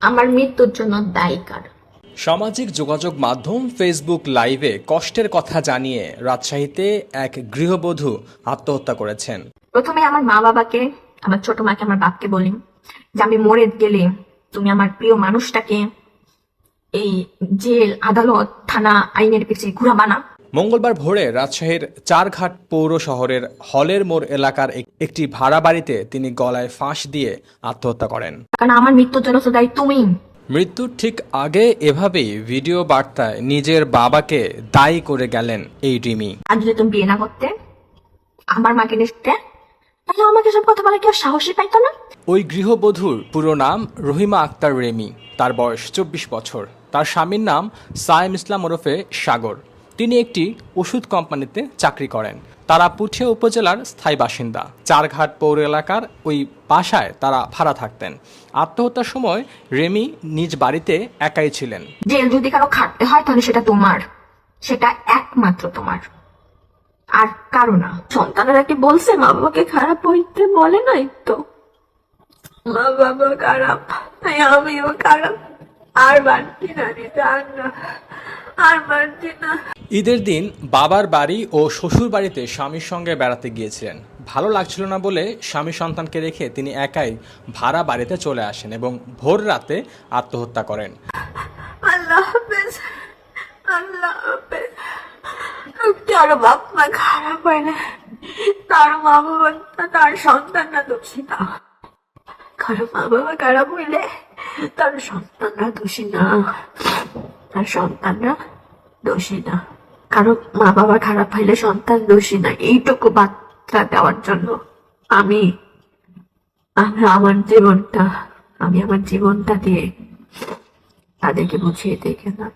আমার মৃত্যুর জন্য দায়ী কার? সামাজিক যোগাযোগ মাধ্যম ফেসবুক লাইভে কষ্টের কথা জানিয়ে রাজশাহীতে এক গৃহবধূ আত্মহত্যা করেছেন। প্রথমে আমার মা বাবাকে আমার ছোট মাকে আমার বাপকে বলি যে আমি মরে গেলে তুমি আমার প্রিয় মানুষটাকে এই জেল আদালত থানা আইনের পিছিয়ে ঘুরাবা না। মঙ্গলবার ভোরে রাজশাহীর চারঘাট পৌর শহরের হলের মোড় এলাকার একটি ভাড়া বাড়িতে তিনি গলায় ফাঁস দিয়ে আত্মহত্যা করেন। কারণ আমার মৃত্যুর জন্য তো দায়ী তুমি। মৃত্যুর ঠিক আগে এভাবেই ভিডিও বার্তায় নিজের বাবাকে দায়ী করে গেলেন এই রিমি। আর যদি তুমি বিয়ে না করতে আমার মাকে দেখতে তাহলে আমাকে সব কথা বলে কেউ সাহসী পাইতো না? ওই গৃহবধূর পুরো নাম রহিমা আক্তার রেমি। তার বয়স চব্বিশ বছর। তার স্বামীর নাম সায়েম ইসলাম ওরফে সাগর। তিনি একটি ওষুধ কোম্পানিতে চাকরি করেন। তারা পুঠিয়া উপজেলার স্থায়ী বাসিন্দা। চারঘাট পৌর এলাকার ওই বাসায় তারা ভাড়া থাকতেন। আত্মহত্যার সময় রেমি নিজ বাড়িতে একাই ছিলেন। জেল যদি কারও খাটতে হয়, তাহলে সেটা তোমার। সেটা একমাত্র তোমার। আর কারও না। সন্তানেরা কি বলছে, মা বাবাকে খারাপ হইতে বলে নাই তো। মা বাবা খারাপ আমিও খারাপ। আর বাড়তি না আর না। আর বাড়তি না। ঈদের দিন বাবার বাড়ি ও শ্বশুর বাড়িতে স্বামীর সঙ্গে বেড়াতে গিয়েছিলেন। ভালো লাগছিল না বলে স্বামী সন্তানকে রেখে তিনি একাই ভাড়া বাড়িতে চলে আসেন এবং ভোর রাতে আত্মহত্যা করেন। আল্লাহ হাফেজ আল্লাহ হাফেজ। কারও বাপ মা খারাপ হয় না? তার মা বাবা তার সন্তানরা দোষী না। কারও মা বাবা খারাপ হইলে তার সন্তানরা দোষী না। তার সন্তানরা দোষী না। কারণ মা বাবা খারাপ হইলে সন্তান দোষী না। এইটুকু বার্তা দেওয়ার জন্য আমি আমি আমার জীবনটা, আমি আমার জীবনটা দিয়ে তাদেরকে বুঝিয়ে দেখে না।